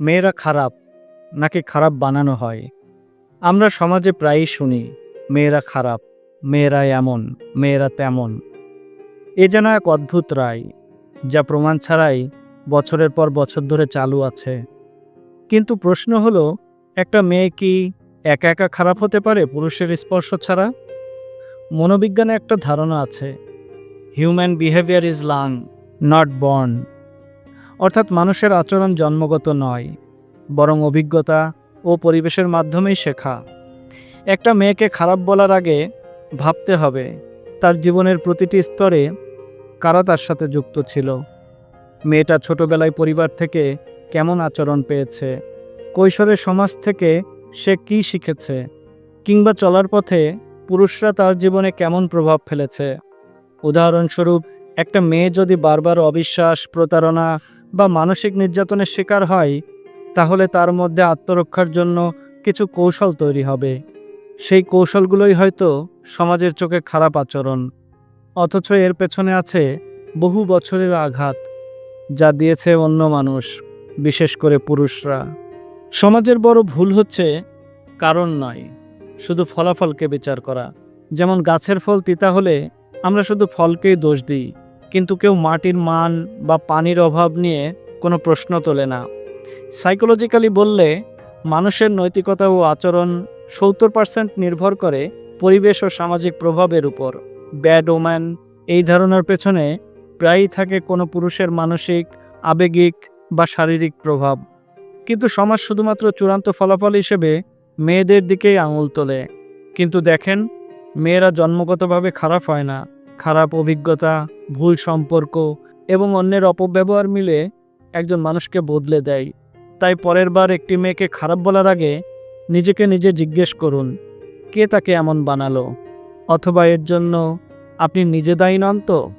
মেয়েরা খারাপ, নাকি খারাপ বানানো হয়? আমরা সমাজে প্রায়ই শুনি, মেয়েরা খারাপ মেয়েরা এমন, মেয়েরা তেমন। এ যেন এক অদ্ভুত রায়, যা প্রমাণ ছাড়াই বছরের পর বছর ধরে চালু আছে। কিন্তু প্রশ্ন হলো, একটা মেয়ে কি একা একা খারাপ হতে পারে পুরুষের স্পর্শ ছাড়া? মনোবিজ্ঞানে একটা ধারণা আছে human behaviour is learned not born অর্থাৎ মানুষের আচরণ জন্মগত নয়, বরং অভিজ্ঞতা ও পরিবেশের মাধ্যমেই শেখা। একটা মেয়েকে খারাপ বলার আগে ভাবতে হবে, তার জীবনের প্রতিটি স্তরে কারা তার সাথে যুক্ত ছিল। মেয়েটা ছোটবেলায় পরিবার থেকে কেমন আচরণ পেয়েছে, কৈশোরে সমাজ থেকে সে কী শিখেছে, কিংবা চলার পথে পুরুষরা তার জীবনে কেমন প্রভাব ফেলেছে। উদাহরণস্বরূপ একটা মেয়ে যদি বারবার অবিশ্বাস, প্রতারণা বা মানসিক নির্যাতনের শিকার হয়, তাহলে তার মধ্যে আত্মরক্ষার জন্য কিছু কৌশল তৈরি হবে। সেই কৌশলগুলোই হয়তো সমাজের চোখে খারাপ আচরণ, অথচ এর পেছনে আছে বহু বছরের আঘাত যা দিয়েছে অন্য মানুষ, বিশেষ করে পুরুষরা। সমাজের বড় ভুল হচ্ছে কারণ নয়, শুধু ফলাফলকে বিচার করা। যেমন গাছের ফল তিতা হলে আমরা শুধু ফলকেই দোষ দিই। কিন্তু কেউ মাটির মান বা পানির অভাব নিয়ে কোনো প্রশ্ন তোলে না। সাইকোলজিক্যালি বললে, মানুষের নৈতিকতা ও আচরণ সত্তর পার্সেন্ট নির্ভর করে পরিবেশ ও সামাজিক প্রভাবের উপর। ব্যাড ওম্যান এই ধারণার পেছনে প্রায়ই থাকে কোনো পুরুষের মানসিক, আবেগিক বা শারীরিক প্রভাব। কিন্তু সমাজ শুধুমাত্র চূড়ান্ত ফলাফল হিসেবে মেয়েদের দিকেই আঙুল তোলে। কিন্তু দেখেন, মেয়েরা জন্মগতভাবে খারাপ হয় না। খারাপ অভিজ্ঞতা, ভুল সম্পর্ক এবং অন্যের অপব্যবহার মিলে একজন মানুষকে বদলে দেয়। তাই পরের বার একটি মেয়েকে খারাপ বলার আগে নিজেকে নিজে জিজ্ঞেস করুন, কে তাকে এমন বানালো? অথবা, এর জন্য আপনি নিজে দায়ী নন তো?